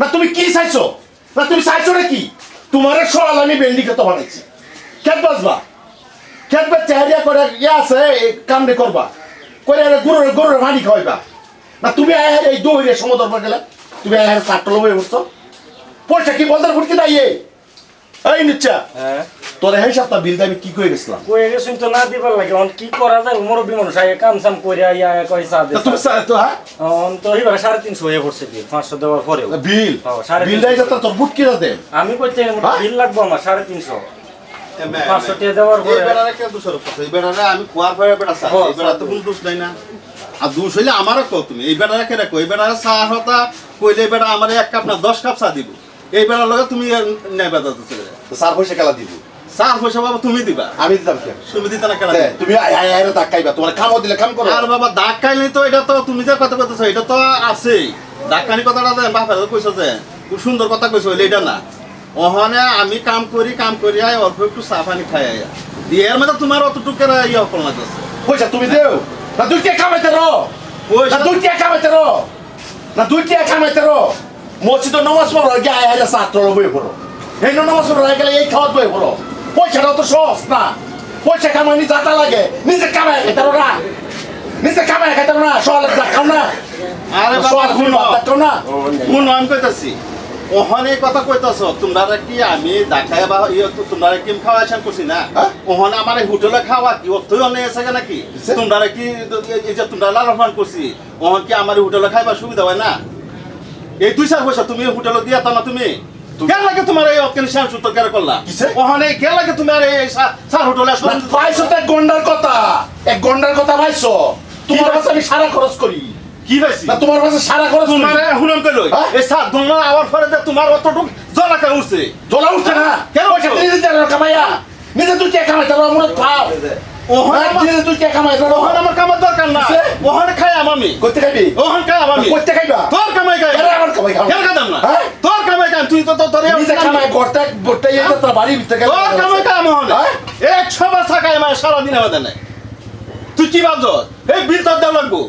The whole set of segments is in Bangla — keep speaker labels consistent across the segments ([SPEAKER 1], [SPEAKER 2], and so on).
[SPEAKER 1] না, তুমি কি চাইছো? না, তুমি চাইছো না কি তোমার সরাল আমি বেন্ডি কত বানাইছি। খেত বাজবা। খেত বা চেহারিয়া করে ইয়ে আছে কাম কামড়ে করবা। করে আরে গরুর গরুর মানি খাওয়াইবা। না, তুমি আয় এই দৌড়ে সমুদ্র পর গেলে। তুমি আয় চারটা লোক বসছো। পয়সা কি বলতে ফুটকি দাইয়ে? এই নিচ্ছা
[SPEAKER 2] হ্যাঁ।
[SPEAKER 1] তোর এই সপ্তাহ বিলটা আমি কি করে গেছিলাম?
[SPEAKER 2] কয়ে গেছুন তো না দিবার লাগে অন কি করা যায় মুরব্বী মানুষ আগে কাম সাম করে আইয়া কই চা দে
[SPEAKER 1] তুমি চা- তো হ্যাঁ?
[SPEAKER 2] অন তো সাড়ে তিনশো হয়ে পড়ছে বিল পাঁচশো দেওয়ার পরেও।
[SPEAKER 1] বিল?
[SPEAKER 2] ও, সাড়ে
[SPEAKER 1] বিলটাই
[SPEAKER 2] তিনশো।
[SPEAKER 1] যাতে তোর ফুটকি যাতে
[SPEAKER 2] আমি কইতে
[SPEAKER 1] হ্যাঁ?
[SPEAKER 2] বিল লাগবো আমার সাড়ে তিনশো। পাঁচশো টাকা দেওয়ার পরে।
[SPEAKER 3] আমি কুয়ার ভয়ে বেড়া চা
[SPEAKER 2] হ্যাঁ,
[SPEAKER 3] এই বেড়া তো
[SPEAKER 2] চা
[SPEAKER 3] কোনো দোষ নাই না। আর দোষ হইলে আমারও কও তুমি এই বেড়া কে রাখো এই বেড়া চা হতা কইলে এই বেড়া আমার এক কাপ না দশ কাপ চা দিব। এই লগে তুমি নেবে দাদা চলে
[SPEAKER 1] চার পয়সা খেলা দিব?
[SPEAKER 3] চার পয়সা বাবা তুমি দিবা।
[SPEAKER 1] আমি দিতাম কেন?
[SPEAKER 3] তুমি দিতে না
[SPEAKER 1] দে, তুমি আয় আয় আয় ধাক্কাইবা তোমার দিলে খাম করো।
[SPEAKER 3] আর বাবা তো এটা তো তুমি যে কথা কইতেছো এটা তো আছেই। দাগ কানি কথাটা দেন বাপা কইছো যে খুব সুন্দর কথা কইছো হইলে এটা না। ওখানে আমি কাম করি কাম করি আয় অল্প একটু চা পানি খাই আয়া। দিয়ে এর মধ্যে তোমার অতটুকু ইয়ে অকল লাগতেছে
[SPEAKER 1] পয়সা তুমি দেও। না দুই টাকা কামাইতে রো।
[SPEAKER 3] পয়সা
[SPEAKER 1] না দুই টাকা কামাইতে রো। না দুই টাকা কামাইতে রো। মসজিদ নামাজ পড়ো আগে আয় আয় ছাত্র বই পড়ো। এই নামাজ পড়ো গেলে এই খাওয়া বই পড়ো। পয়সাটা তো সহজ না। পয়সা কামাই নিজে আটা লাগে নিজে কামাই খাইতে রো না। নিজে কামাই খাইতে রো না সহলে দেখাও না।
[SPEAKER 3] আরে বাবা শুনো।
[SPEAKER 1] দেখাও না।
[SPEAKER 3] শুনো আমি কইতাছি ওখানে কথা কইতাছ তোমরা কি আমি দেখাই বা ইয়ে তোমরা কি খাওয়াইছেন করছি না?
[SPEAKER 1] হ্যাঁ?
[SPEAKER 3] ওখানে আমার হোটেলে খাওয়া কি অর্থই অনেক আছে নাকি? তোমরা কি এই যে তোমরা লাল রহমান করছি ওখান কি আমার হোটেলে খাইবার সুবিধা হয় না? এই দুই চার পয়সা তুমি হোটেলে দিয়া তা না তুমি?
[SPEAKER 1] তুমি-
[SPEAKER 3] কে লাগে তোমার এই অকেন শ্যাম সূত্র কেন করলা? ওখানে কে লাগে তোমার এই চার হোটেলে
[SPEAKER 1] পাইছো তো এক গন্ডার কথা। এক গন্ডার কথা পাইছো। তোমার কাছে আমি সারা খরচ করি।
[SPEAKER 3] কি পাইছি?
[SPEAKER 1] না তোমার কাছে সারা খরচ
[SPEAKER 3] তোমার হুনম কইলো
[SPEAKER 1] হ্যাঁ?
[SPEAKER 3] এই সাত দোলনা আওয়ার পরে যে তোমার অতটুক জলা কেন উঠছে?
[SPEAKER 1] জ্বলা উঠছে না।
[SPEAKER 3] কেন উঠছে?
[SPEAKER 1] নিজে কামাইয়া। নিজে তুই কে কামাইতে আমরা খাও।
[SPEAKER 3] ওখানে
[SPEAKER 1] হ্যাঁ, তুই কে কামাইতে রো
[SPEAKER 3] ওখানে আমার কামার দরকার না
[SPEAKER 1] কিসে?
[SPEAKER 3] খাই আমি
[SPEAKER 1] করতে খাইবি?
[SPEAKER 3] ওখানে খাই আমি
[SPEAKER 1] করতে খাইবা?
[SPEAKER 3] তোর কামাই খাই
[SPEAKER 1] আমার কামাই খাও
[SPEAKER 3] কেন না।
[SPEAKER 1] হ্যাঁ?
[SPEAKER 3] তোর কামাই খাই তুই তো তোর
[SPEAKER 1] নিজে কামাই করতে করতে এই তো তোর বাড়ি ভিতরে
[SPEAKER 3] তোর কামাই খাই আমি ওখানে
[SPEAKER 1] হ্যাঁ?
[SPEAKER 3] একশো বার থাকাই আমার সারাদিন আমাদের নাই। তুই কি ভাবছ? এই বিল তোর দেওয়া লাগবো।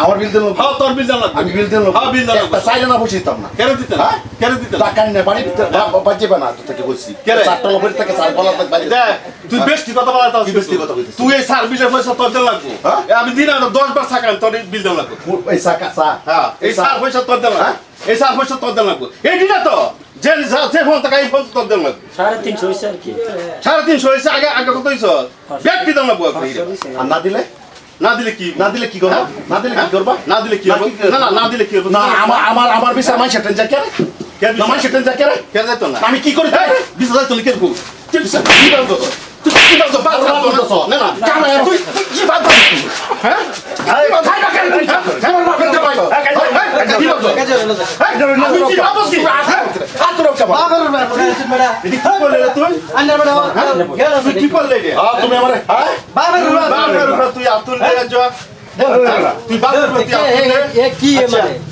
[SPEAKER 1] আমার বিল দিল
[SPEAKER 3] হ্যাঁ তোর বিল লাগবো।
[SPEAKER 1] আমি বিল দিল
[SPEAKER 3] হ্যাঁ বিল
[SPEAKER 1] একটা সাইডে না বসে দিতাম না।
[SPEAKER 3] কেন দিতে না
[SPEAKER 1] হ্যাঁ?
[SPEAKER 3] কেন দিতে না
[SPEAKER 1] টাকা নিয়ে বাড়ি ভিতরে বাজে বানা তো থেকে বলছি।
[SPEAKER 3] কে রে?
[SPEAKER 1] চারটা লোকের থেকে চার বলা থেকে বাড়ি
[SPEAKER 3] তুই বেশি কথা বলা
[SPEAKER 1] কি বেশি কথা বলতেছিস?
[SPEAKER 3] তুই এই সার বিলের পয়সা তোর দেওয়া লাগবো।
[SPEAKER 1] হ্যাঁ?
[SPEAKER 3] আমি দিন দশ বার থাকান তোর বিল দেওয়া লাগবো।
[SPEAKER 1] এই চাকা চা
[SPEAKER 3] হ্যাঁ এই সার পয়সা তোর
[SPEAKER 1] হ্যাঁ?
[SPEAKER 3] লাগবো। এই সার পয়সা তোর দেওয়া লাগবো। এই দিনা তো যে যে ফোন টাকা এই ফোন তোর দেওয়া লাগবো।
[SPEAKER 2] সাড়ে তিনশো হয়েছে আর কি।
[SPEAKER 3] সাড়ে তিনশো হয়েছে আগে আগে কত হয়েছ ব্যক্তি দাম লাগবো।
[SPEAKER 1] আর না দিলে?
[SPEAKER 3] না দিলে কি
[SPEAKER 1] না দিলে কি করব? না দিলে কি করবা?
[SPEAKER 3] না দিলে কি হবে না না না দিলে কি হবে
[SPEAKER 1] না আমার আমার আমার বিষয় আমার সেটেন যা কেরে
[SPEAKER 3] কে
[SPEAKER 1] না আমার সেটেন যা
[SPEAKER 3] যাইতো না?
[SPEAKER 1] আমি কি করি
[SPEAKER 3] বিশ হাজার তুমি কে
[SPEAKER 1] কি বিষয় কি বলতো তুই কি বাদ বাদ বলতো
[SPEAKER 3] না না
[SPEAKER 1] কামে তুই তুই কি বাদ বাদ হ্যাঁ এই খাই না কেন তুই আমার বাপের তে পাইলো কি বলতো আমি কি বাপস কি হাত রো কাবা
[SPEAKER 3] এটি কি করলে রে তুই তুই কি করলে রে
[SPEAKER 1] আ তুমি আমারে হ্যাঁ
[SPEAKER 3] বাবার উপরে তুই আতুল লে যা তুই বাবার তুই আতুল লে
[SPEAKER 2] কি
[SPEAKER 3] আচ্ছা।
[SPEAKER 2] মানে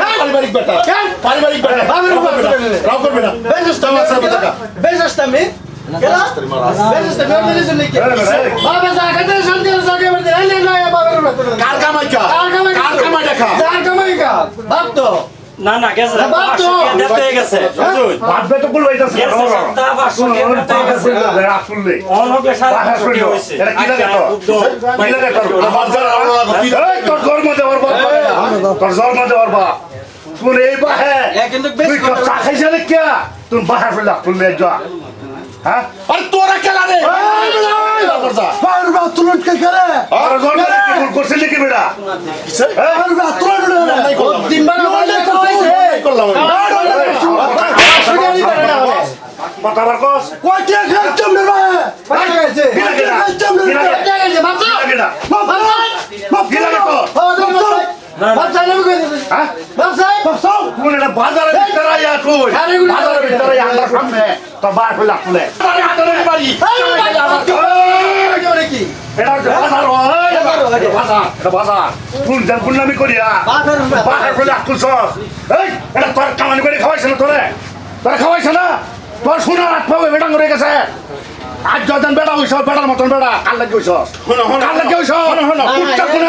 [SPEAKER 4] রে।
[SPEAKER 1] কিসে
[SPEAKER 4] হ্যাঁ, তোমার কোনো? তামসা দেখতেছেন।
[SPEAKER 1] কি তার সাথে করছ
[SPEAKER 4] আমি? বই বইয়া।
[SPEAKER 1] হ্যাঁ কি? তার সাথে করছ? তুমি বাপ তুরা নি কি
[SPEAKER 4] এই,
[SPEAKER 1] তুই কে কামানি মোর খাও
[SPEAKER 4] এই বেটা,
[SPEAKER 1] বাবা খাই না না না না কি হ্যাঁ, ভাই না
[SPEAKER 2] না না হয়ে হয়ে
[SPEAKER 4] রে।
[SPEAKER 2] আচ্ছা,
[SPEAKER 4] তোর? তোর? এই, তোর। তোর। তোর বাহে, তুই চা খাইছে রে কে? তোর বাহে ফিরে আসুন রে, যা। হ্যাঁ?
[SPEAKER 1] আরে তোরা খেলা রে
[SPEAKER 4] তোর হ্যাঁ? কথা বার কস। কি লাগে না? কি লাগে না? কি লাগে তোর? হ্যাঁ বাপসাও কোন এটা বাজারের ভিতরে আইয়া কই বাজারের ভিতরে আইয়া আমার সামনে তোর বাহার হইলা খুলে এটা হচ্ছে বাজার হয় এটা বাজার এটা বাজার কোন জান পুন্নামি করিয়া বাহার হইলা খুলছস এই এটা তোর কামানি করে খাওয়াইছ না তোরে? তোরা খাওয়াইছ না? তোর শোনা রাত পাবে বেটা করে গেছে। আজ যখন বেটা হইছ বেটার মতন বেটা কাল লাগে হইছ কাল লাগে হইছ
[SPEAKER 3] শোনো, শোনো।
[SPEAKER 4] কুত্তা কোনে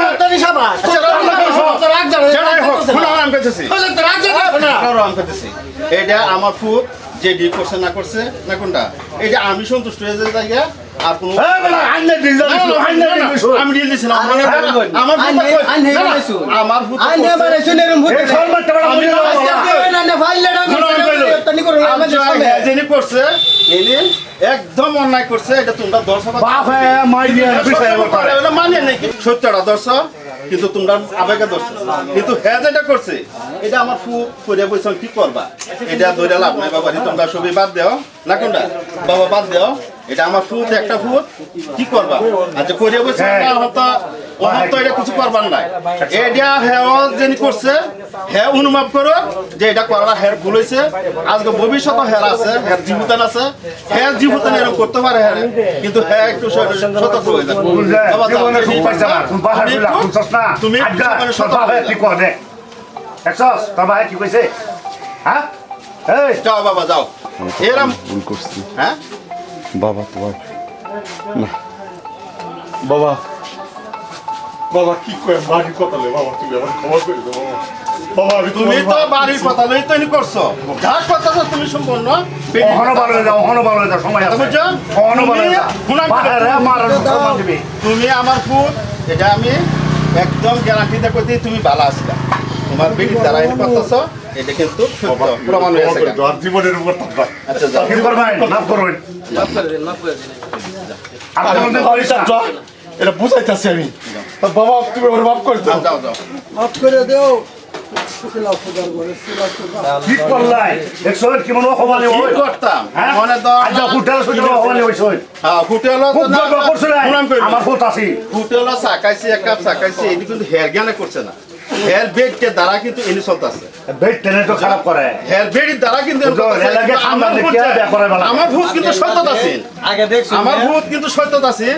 [SPEAKER 3] এটা আমার ফুট যে ডি করছে না করছে না কোনটা এটা আমি সন্তুষ্ট হয়ে যে জায়গা আর কোনো
[SPEAKER 4] এই বেলা আইনে দিল
[SPEAKER 3] না, না,
[SPEAKER 4] দিল
[SPEAKER 3] না,
[SPEAKER 4] আইনে
[SPEAKER 3] না, না,
[SPEAKER 4] দিল
[SPEAKER 3] আমি ডিল দিছিলাম আমার আমার
[SPEAKER 2] বলবেন।
[SPEAKER 3] আমার ভূত
[SPEAKER 2] আইনে-
[SPEAKER 3] কই- না, না,
[SPEAKER 2] বলেছ।
[SPEAKER 3] আমার ভূত
[SPEAKER 4] এই শর্মা তেরা
[SPEAKER 3] আমি
[SPEAKER 4] মুইলা
[SPEAKER 3] যিনি করছে ইনি একদম অন্যায় করছে এটা তোমরা দর্শক
[SPEAKER 4] বাপ হে মাই দিয়ে বিষয় কথা
[SPEAKER 3] মানে নাকি সত্যটা দর্শক কিন্তু তোমরা আবেগে দর্শক। কিন্তু হ্যাঁ যেটা করছে এটা আমার ফু করে বলছিলাম কি করবা? এটা ধরে লাভ নাই বাবা তোমরা সবই বাদ দেও। না কোনটা? বাবা বাদ দেও। এটা আমার ফুট একটা ফুট কি করবা? আচ্ছা করে বলছে
[SPEAKER 4] হ্যাঁ।
[SPEAKER 3] হয়তো ও হয়তো এটা কিছু করবার নাই। এটা হ্যাঁ যিনি করছে হ্যাঁ অনুভব করো যে এটা করার হ্যার ভুল হয়েছে আজকে ভবিষ্যৎ হ্যার আছে হ্যার জীবতান আছে। হ্যার জীবতান এরকম করতে পারে হ্যাঁ কিন্তু হ্যাঁ একটু সতর্ক হয়ে যাবে।
[SPEAKER 4] তুমি
[SPEAKER 3] সতর্ক হয়ে।
[SPEAKER 4] কর কি কইছে? হ্যাঁ? এই।
[SPEAKER 3] যাও বাবা যাও। এরম
[SPEAKER 5] ভুল করছি।
[SPEAKER 3] হ্যাঁ?
[SPEAKER 5] বাবা তোমার
[SPEAKER 1] বাবা বাবা কি কয় মাটি কথা লে বাবা তুমি আমার খবর করে দাও বাবা। বাবা আমি
[SPEAKER 3] তুমি তো বাড়ির কথা করছ। যা কথা তুমি সম্পূর্ণ
[SPEAKER 4] অহনো ভালো হয়ে যাও অহনো ভালো হয়ে যাও সময় আছে।
[SPEAKER 3] বুঝছ?
[SPEAKER 4] অহনো ভালো হয়ে যাও।
[SPEAKER 3] তুমি- করে- আমার ফুট এটা আমি একদম গ্যারান্টি দিয়ে করতে তুমি ভালো আসলা তোমার বিড়ির দ্বারা এটা করতেছ। এটা কিন্তু সত্য প্রমাণ হয়েছে
[SPEAKER 1] আর জীবনের উপর
[SPEAKER 3] আচ্ছা যাও।
[SPEAKER 4] করবেন মাফ করবেন।
[SPEAKER 1] আমি এটা বুঝাইতাছি বাবা তুমি ওর মাফ করে দাও।
[SPEAKER 3] যাও যাও।
[SPEAKER 4] কি করলাই দেখছ কেমন অপমানে
[SPEAKER 3] কি
[SPEAKER 4] হই
[SPEAKER 3] করতাম।
[SPEAKER 4] হ্যাঁ?
[SPEAKER 3] মনে
[SPEAKER 4] আজ হোটেল সুযোগ
[SPEAKER 3] হ্যাঁ। হোটেল
[SPEAKER 4] করছিল আমার ফুট আছি।
[SPEAKER 3] হোটেল এক কাপ এটি কিন্তু হেয়ার জ্ঞানে করছে না। হেয়ার বেডকে দ্বারা কিন্তু এনি চলতেছে
[SPEAKER 4] বেড টেনে তো খারাপ করে।
[SPEAKER 3] হেয়ার বেডির দ্বারা কিন্তু আমার ভূত কিন্তু সত্যতা আছে।
[SPEAKER 2] আগে দেখছ
[SPEAKER 3] আমার ভূত কিন্তু সত্যতা আছে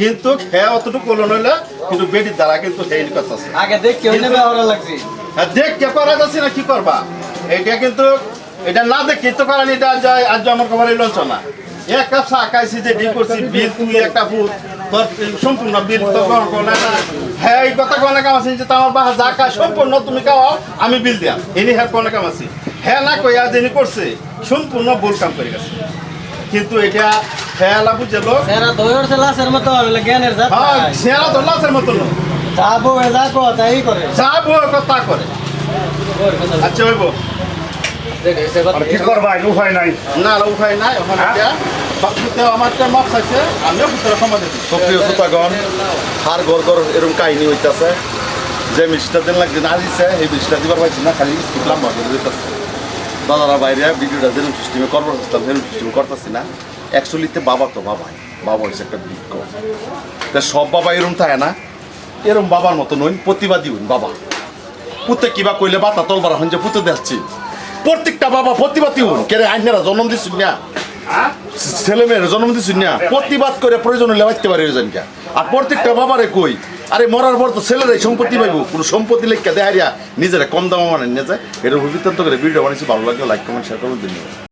[SPEAKER 3] কিন্তু হ্যাঁ অতটুকু কোলো নইলে কিন্তু বেডির দ্বারা কিন্তু হেয়ার করতেছে
[SPEAKER 2] আগে দেখ কেউ নেবে ওরা লাগছে।
[SPEAKER 3] আর দেখ কে করা যাচ্ছে না কি করবা? এটা কিন্তু এটা না দেখ তো করা নি এটা যায় আজ আমার খবর এলো না। এক কাপ চা খাইছি যে ডিল করছি বিল তুই একটা ভূত তোর সম্পূর্ণ বিল তো গ্রহণ করলে না। হ্যাঁ এই কথা কোনে কাম আছে যে তোমার বাসা যা খায় সম্পূর্ণ তুমি খাওয়াও আমি বিল দিয়াম এনি হ্যাঁ কোনে কাম আছে? হ্যাঁ না কইয়া যিনি করছে সম্পূর্ণ ভুল কাম করে গেছে। কিন্তু এটা হ্যাঁ লা বুঝলো
[SPEAKER 2] এরা দইর সে লাশের মতো জ্ঞানের জাত
[SPEAKER 3] হ্যাঁ। সেরা তো লাসের মতো না।
[SPEAKER 2] যাব এ যা কো তাই করে।
[SPEAKER 3] যা বউ কথা করে। আচ্ছা হইব
[SPEAKER 2] কথা
[SPEAKER 4] কি করবা? উপায় নাই।
[SPEAKER 3] না না উপায় নাই। ওখানে আমিও পুত্র
[SPEAKER 1] সক্রিয় শ্রোতাগণ হার গড় গড় এরকম কাহিনী হইতাছে। যে মিষ্টিটা দিন লাগছে না দিছে এই মিষ্টিটা দিবার পাইছি না খালি করে দিতেছে। দাদারা বাইরে ভিডিওটা যেরকম সিস্টেমে করব চেষ্টা যেরকম সিস্টেমে করতেছি না। অ্যাকচুয়ালিতে বাবা তো বাবাই। বাবা হয়েছে একটা বৃক্ষ। তা সব বাবা এরম থাকে না। এরম বাবার মতো নই প্রতিবাদী হইন বাবা। পুতে কিবা কইলে বাতা তলবার হন যে পুতে দেখছি প্রত্যেকটা বাবা প্রতিবাদী হন কেরে আইনারা জন্ম দিচ্ছি না? ছেলে মেয়ের জন্ম দিচ্ছি না? প্রতিবাদ করে প্রয়োজন হলে বাঁচতে পারে ওজনকে আর প্রত্যেকটা বাবারে কই, আরে মরার পর তো ছেলেরাই সম্পত্তি পাইব, কোনো সম্পত্তি লেখা দেহারিয়া নিজেরা কম দামে মানে নিয়ে যায়। এটা অভিজ্ঞতা করে ভিডিও বানিয়েছি, ভালো লাগলে লাইক কমেন্ট শেয়ার করুন ধন্যবাদ।